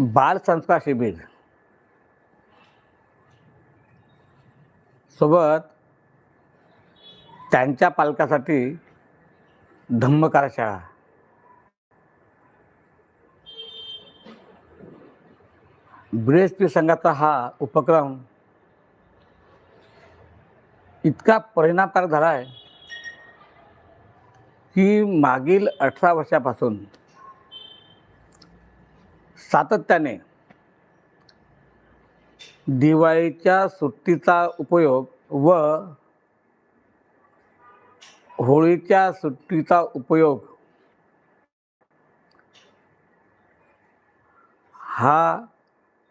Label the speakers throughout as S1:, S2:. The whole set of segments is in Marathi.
S1: बाल संस्कार शिबिर. सोबत त्यांच्या पालकासाठी धम्मकार शाळा. बी पी संघाचा हा उपक्रम इतका परिणामकारक झाला आहे की मागील अठरा वर्षापासून सातत्याने दिवाळीच्या सुट्टीचा उपयोग व होळीच्या सुट्टीचा उपयोग हा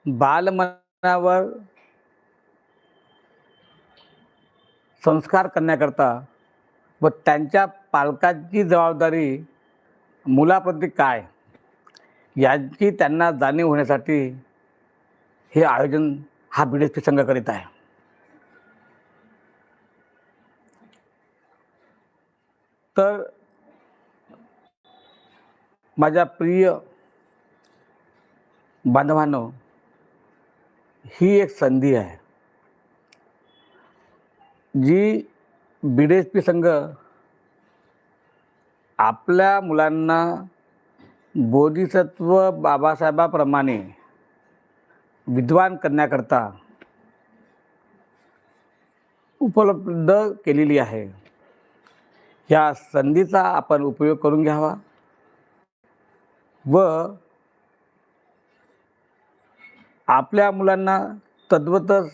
S1: बालमनावर संस्कार करण्याकरता व त्यांच्या पालकांची जबाबदारी मुलाप्रती काय? यांची त्यांना जाणीव होण्यासाठी हे आयोजन हा बी एस पी संघ करीत आहे. तर माझ्या प्रिय बांधवांनो ही एक संधी आहे. जी बी डी एस पी संघ आपल्या मुलांना बोधिसत्व बाबासाहेबाप्रमाणे विद्वान करण्याकरता उपलब्ध केलेली आहे. या संधीचा आपण उपयोग करून घ्यावा व आपल्या मुलांना तद्वतच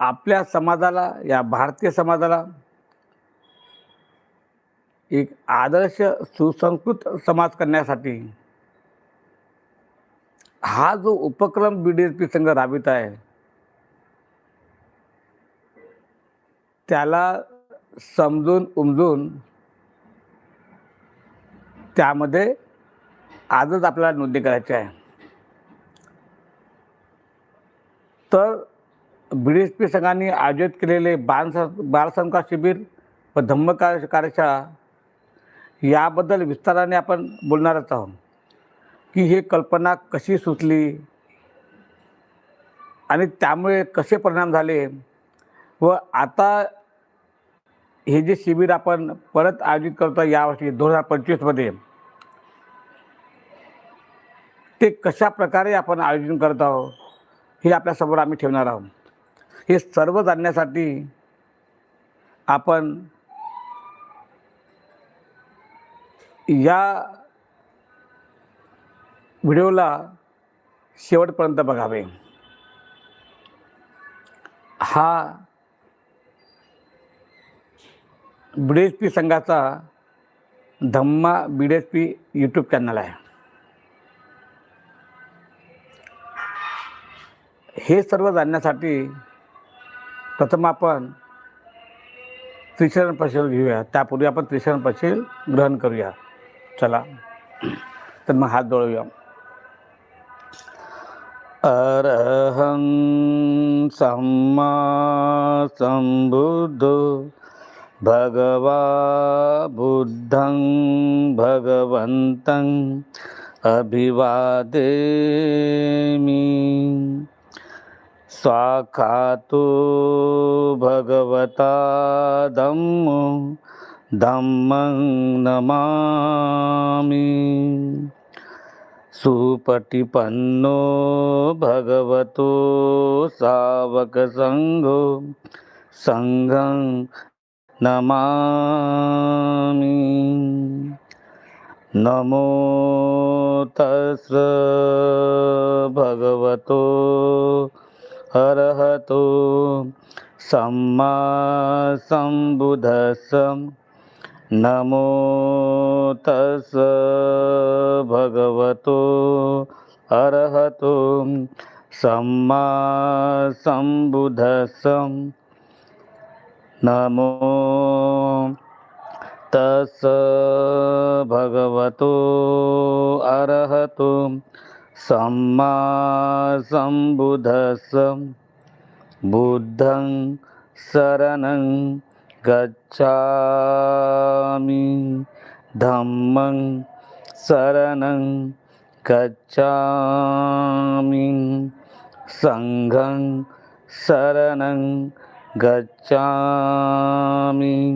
S1: आपल्या समाजाला या भारतीय समाजाला एक आदर्श सुसंस्कृत समाज करण्यासाठी हा जो उपक्रम बी डी एस पी संघ राबवित आहे त्याला समजून उमजून त्यामध्ये आजच आपल्याला नोंदणी करायची आहे. तर बी डी एस पी संघाने आयोजित केलेले बाल बालसंस्कार शिबिर व धम्म कार्यशाळा याबद्दल विस्ताराने आपण बोलणारच आहोत. की ही कल्पना कशी सुचली? आणि त्यामुळे कसे परिणाम झाले? व आता हे जे शिबिर आपण परत आयोजित करतो यावर्षी दोन हजार पंचवीसमध्ये ते कशा प्रकारे आपण आयोजन करत आहोत हे आपल्यासमोर आम्ही ठेवणार आहोत. हे सर्व जाणण्यासाठी आपण या व्हिडिओला शेवटपर्यंत बघावे. हा बी डी एस पी संघाचा धम्मा B D S P YouTube channel आहे. हे सर्व जाणण्यासाठी प्रथम आपण त्रिशरण पशील घेऊया. त्यापूर्वी आपण त्रिशरण पशील ग्रहण करूया. चला. तर मग हात जोडूया अरहं सम्मा संबुद्धो भगवा बुद्धं भगवन्तं अभिवादेमि। स्वाखातो भगवता धम्मो धम्मं नमामि सुपटिपन्नो भगवतो सावकसङ्घो सङ्घं नमामि नमो तस् भगवतो अर्हतो सम्मा सम्बुद्धस्स नमो तस् भगवतो अर्हतो सम्मा सम्बुद्धस्स नमो तस् भगवतो अर्हतो सम्मा सम्बुद्धस्स बुद्धं शरणं गच्छामि। धम्मं शरणं गच्छामि। सङ्घं शरणं गच्छामि।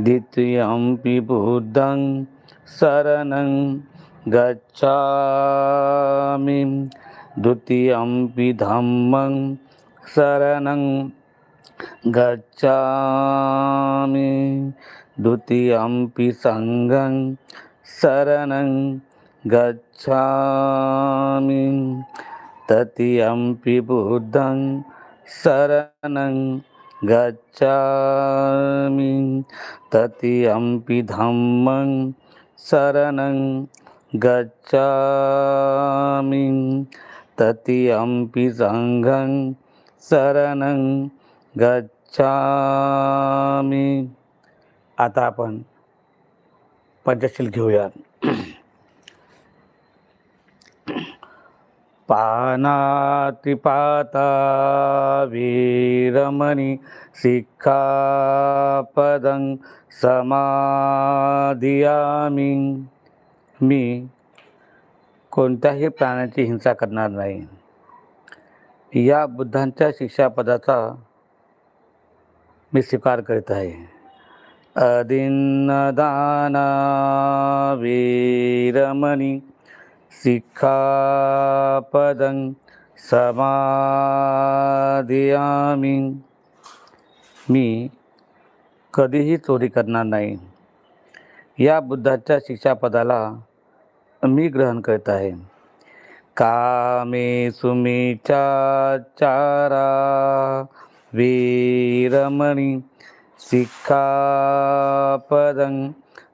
S1: द्वितीयम्पि बुद्धं शरणं गच्छामि। द्वितीयम्पि धम्मं शरणं गच्छामि। द्वितीयम्पि सङ्घं शरणं गच्छामि। तृतीयम्पि बुद्धं शरणं गच्छामि। तृतीयम्पि धम्मं शरणं गच्छामि। तृतीयम्पि सङ्घं शरणं गच्छामी. आता आपण पंचशील घेऊया पानातिपाता वीरमणि शिक्षापदं समाधियामी. मी कोणत्याही प्राण्याची हिंसा करणार नाही. या बुद्धांच्या शिक्षापदाचा मी स्वीकार करीत आहे. अदिन्नदाना वीरमणि शिक्षापदं समाधियामी। मी कधीही चोरी करणार नाही. या बुद्धाच्या शिक्षापदाला मी ग्रहण करत आहे. कामे चारा वीरमणि शिक्षापदं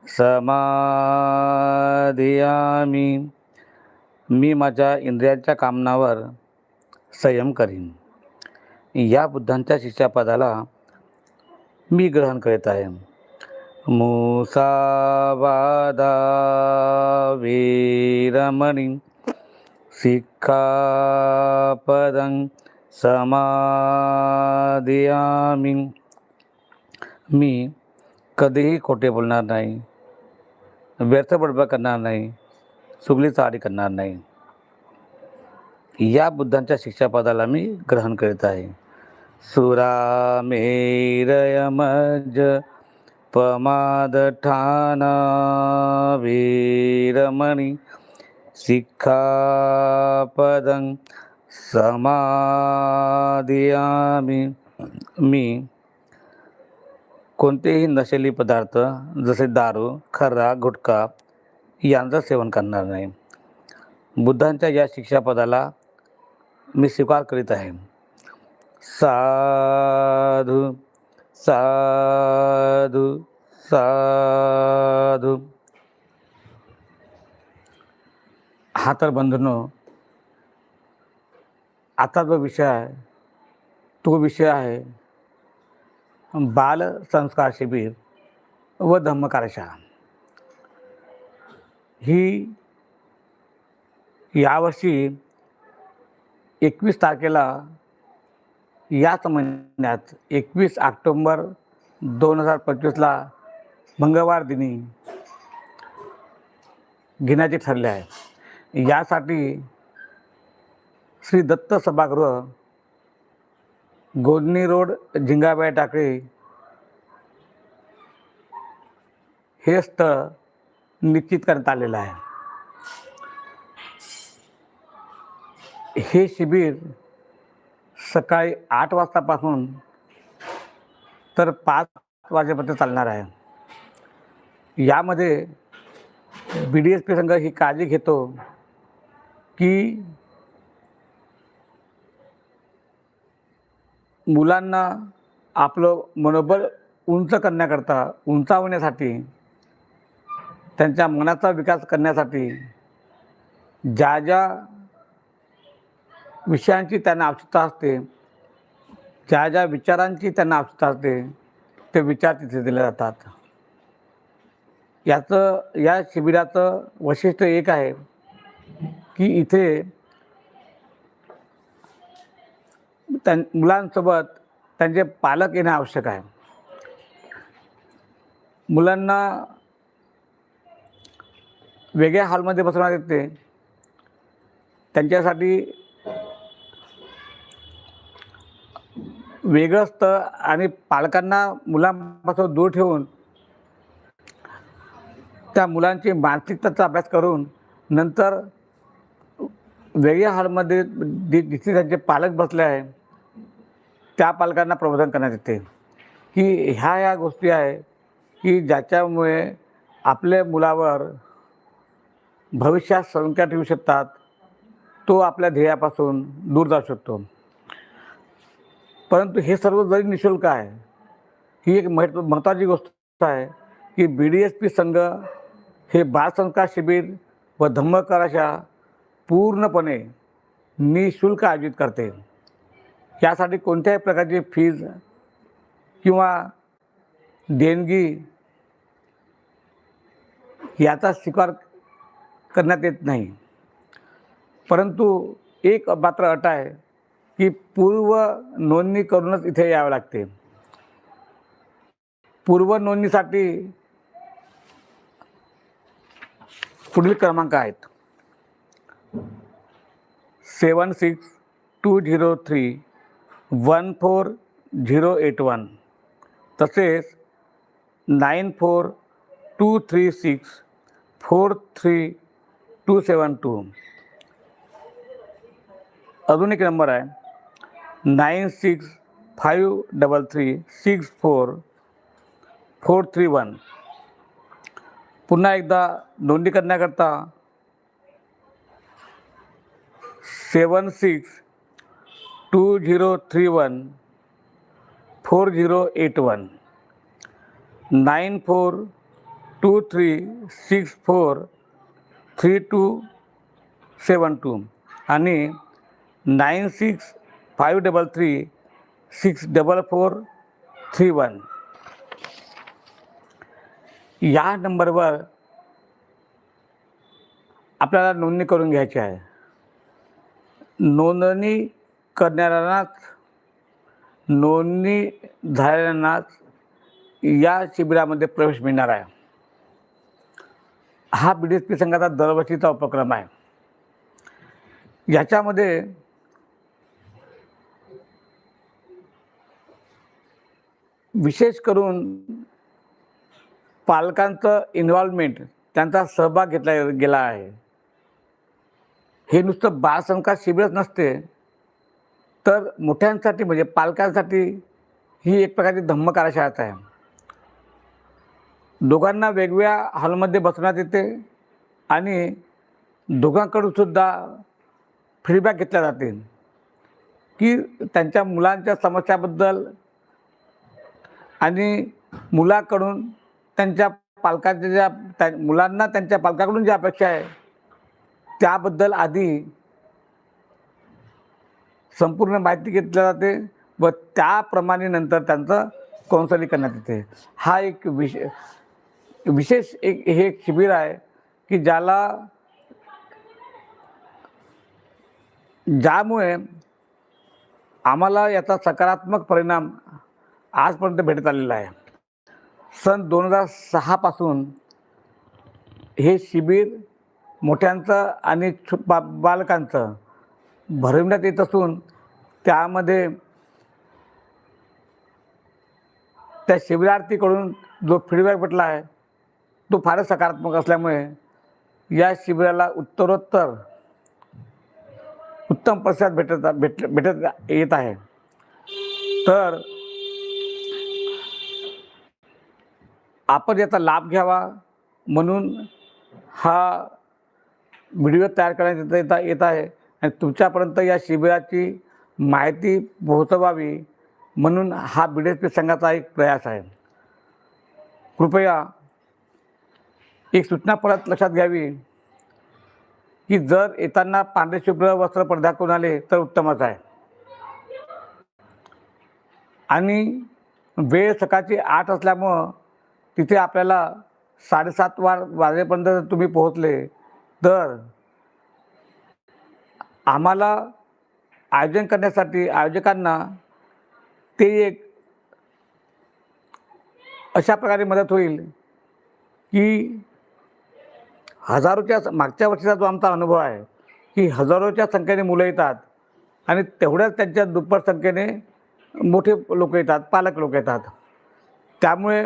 S1: समाधियामी. मी माझ्या इंद्रियांच्या कामनावर संयम करीन. या बुद्धांच्या शिष्यापदाला मी ग्रहण करीत आहे. मुसावादा वीरमणि शिक्षापदं समाधियामी. मी कधीही खोटे बोलणार नाही. व्यर्थ बडबड करणार नाही. चुगली चाडी करणार नाही. या बुद्धांच्या शिक्षापदाला मी ग्रहण करीत आहे. सुरामेरयमज पमादठाना वीरमणी शिक्षापदं समाधियामी. मी कोणतेही नशेली पदार्थ जसे दारू खर्रा गुटखा यांचं सेवन करणार नाही. बुद्धांच्या या शिक्षापदाला मी स्वीकार करीत आहे. साधू साधू साधू. हा तर बंधनो आता जो विषय आहे. तो विषय आहे बाल संस्कार शिबिर व धम्मकारशाळा ही यावर्षी एकवीस तारखेला याच महिन्यात एकवीस ऑक्टोंबर दोन हजार पंचवीसला मंगळवार दिनी घेण्याचे ठरले आहे. यासाठी श्री दत्त सभागृह गोदनी रोड झिंगाबाई टाकळी हे स्थळ निश्चित करण्यात आलेलं आहे. हे शिबिर सकाळी आठ वाजतापासून तर पाच वाजेपर्यंत चालणार आहे. यामध्ये बी डी एस पी संघ ही काळजी घेतो की मुलांना आपलं मनोबल उंच करण्याकरता उंचावण्यासाठी त्यांच्या मनाचा विकास करण्यासाठी ज्या ज्या विषयांची त्यांना आवश्यकता असते ज्या ज्या विचारांची त्यांना आवश्यकता असते ते विचार तिथे दिले जातात. याचं या शिबिराचं वैशिष्ट्य एक आहे की इथे त्यां मुलांसोबत त्यांचे पालक येणं आवश्यक आहे. मुलांना वेगळ्या हॉलमध्ये बसवण्यात येते. त्यांच्यासाठी वेगळं असतं आणि पालकांना मुलांपासून दूर ठेवून त्या मुलांची मानसिकताचा अभ्यास करून नंतर वेगळ्या हॉलमध्ये जे जिथे त्यांचे पालक बसले आहे त्या पालकांना प्रबोधन करण्यात येते. की ह्या ह्या गोष्टी आहे की ज्याच्यामुळे आपल्या मुलावर भविष्यात संकट येऊ शकतात तो आपल्या ध्येयापासून दूर जाऊ शकतो. परंतु हे सर्व जरी निशुल्क आहे ही एक महत्त्व महत्त्वाची गोष्ट आहे की बी डी एस पी संघ हे बालसंस्कार शिबिर व धम्मकाराशा पूर्णपणे निशुल्क आयोजित करते. यासाठी कोणत्याही प्रकारची फीज किंवा देणगी याचा स्वीकार करण्यात येत नाही. परंतु एक मात्र अट आहे की पूर्व नोंदणी करूनच इथे यावे लागते. पूर्व नोंदणीसाठी पुढील क्रमांक आहेत. Seven six two zero three one four zero eight one तसेच nine four two three six four three two seven two अजून एक नंबर आहे. Nine six five double three six four four three one पुन्हा एकदा नोंदणी करण्याकरता seven six two zero three one four zero eight one nine four two three six four three two seven two आणि nine six five double three six double four three one. या नंबरवर आपल्याला नोंदणी करून घ्यायची आहे. नोंदणी करणाऱ्यांनाच नोंदणी झालेल्यांनाच या शिबिरामध्ये प्रवेश मिळणार आहे. हा बी डी एस पी संघाचा दरवर्षीचा उपक्रम आहे. याच्यामध्ये विशेष करून पालकांचं इन्व्हॉल्वमेंट त्यांचा सहभाग घेतला गेला आहे. हे नुसतं बालसंस्कार शिबिरच नसते तर मोठ्यांसाठी म्हणजे पालकांसाठी ही एक प्रकारची धम्म कार्यशाळाच आहे. दोघांना वेगवेगळ्या हॉलमध्ये बसवण्यात येते आणि दोघांकडून सुद्धा फीडबॅक घेतल्या जाते की त्यांच्या मुलांच्या समस्याबद्दल आणि मुलाकडून त्यांच्या पालकांच्या ज्या त्या मुलांना त्यांच्या पालकाकडून ज्या अपेक्षा आहे त्याबद्दल आधी संपूर्ण माहिती घेतली जाते व त्याप्रमाणे नंतर त्यांचं काउन्सलिंग करण्यात येते. हा एक विशे विशेष एक हे एक शिबिर आहे की ज्याला ज्यामुळे आम्हाला याचा सकारात्मक परिणाम आजपर्यंत भेटत आलेला आहे. सन दोन हजार सहापासून हे शिबिर मोठ्यांचं आणि छु बा बालकांचं भरविण्यात येत असून त्यामध्ये त्या शिबिरार्थीकडून जो फीडबॅक भेटला आहे तो फारच सकारात्मक असल्यामुळे या शिबिराला उत्तरोत्तर उत्तम प्रतिसाद भेटत भेट भेटत येत आहे. तर आपण याचा लाभ घ्यावा म्हणून हा व्हिडिओ तयार करण्यात येत येत आहे. आणि तुमच्यापर्यंत या शिबिराची माहिती पोहोचवावी म्हणून हा बी डी एस पी संघाचा एक प्रयास आहे. कृपया एक सूचना परत लक्षात घ्यावी की जर येताना पांढरे शुभ्र वस्त्र पडदा करून आले तर उत्तमच आहे. आणि वेळ सकाळची आठ असल्यामुळं तिथे आपल्याला साडेसात वार वाजेपर्यंत जर तुम्ही पोहोचले तर आम्हाला आयोजन करण्यासाठी आयोजकांना ते एक अशा प्रकारे मदत होईल की हजारोच्या मागच्या वर्षीचा जो आमचा अनुभव आहे की हजारोच्या संख्येने मुलं येतात आणि तेवढ्याच त्यांच्या दुप्पट संख्येने मोठे लोक येतात पालक लोक येतात. त्यामुळे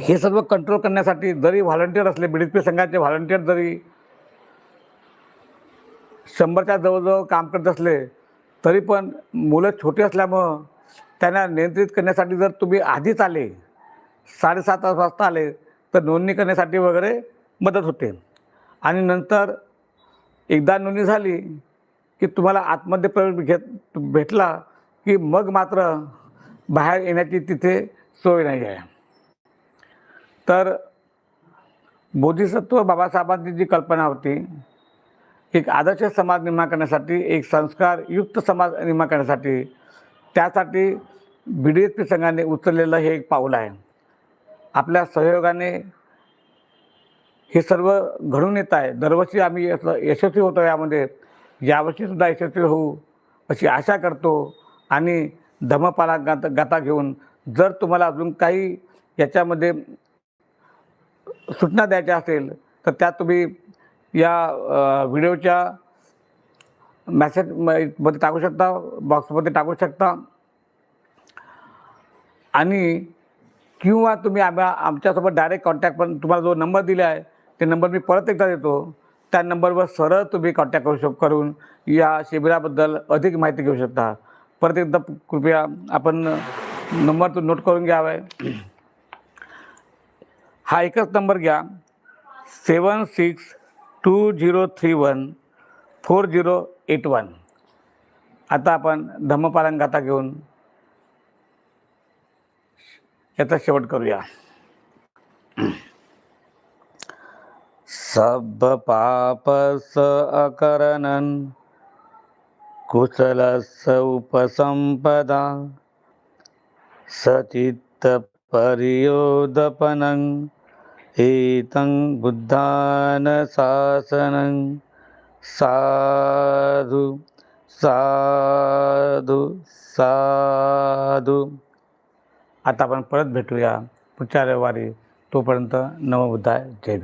S1: हे सर्व कंट्रोल करण्यासाठी जरी व्हॉलंटियर असले बी डी पी संघाचे व्हॉलंटियर जरी शंभरच्या जवळजवळ काम करत असले तरी पण मुलं छोटी असल्यामुळं त्यांना नियंत्रित करण्यासाठी जर तुम्ही आधीच आले साडेसात वाजता आले तर नोंदणी करण्यासाठी वगैरे मदत होते. आणि नंतर एकदा नोंदणी झाली की तुम्हाला आतमध्ये प्रवेश घेत भेटला की मग मात्र बाहेर येण्याची तिथे सोय नाही आहे. तर बोधिसत्व बाबासाहेबांची जी कल्पना होती एक आदर्श समाज निर्माण करण्यासाठी एक संस्कारयुक्त समाज निर्माण करण्यासाठी त्यासाठी बी डी एस पी संघाने उचललेलं हे एक पाऊल आहे. आपल्या सहयोगाने हे सर्व घडून येत आहे. दरवर्षी आम्ही यशस्वी होतो यामध्ये. यावर्षीसुद्धा यशस्वी होऊ अशी आशा करतो आणि धम्मपाला गाता घेऊन जर तुम्हाला अजून काही याच्यामध्ये सूचना द्यायच्या असेल तर त्यात तुम्ही या व्हिडिओच्या मॅसेजमध्ये टाकू शकता बॉक्समध्ये टाकू शकता. आणि किंवा तुम्ही आम्हा आमच्यासोबत डायरेक्ट कॉन्टॅक्ट पण तुम्हाला जो नंबर दिला आहे ते नंबर मी परत एकदा देतो. त्या नंबरवर सरळ तुम्ही कॉन्टॅक्ट करू शक करून या शिबिराबद्दल अधिक माहिती घेऊ शकता. परत एकदा कृपया आपण नंबर तो नोट करून घ्यावा. हा एकच नंबर घ्या. Seven six two zero three one four zero eight one आता आपण धम्मपालन गाथा घेऊन याचा शेवट करूया. सब पापस अकरणन कुशल स उपसंपदा सचित्त परियोदपनं एतं बुद्धानशासनं साधु साधु साधु. आता आपण परत भेटूया पुढच्या रविवारी. तोपर्यंत नवबुद्धाय जय भीम.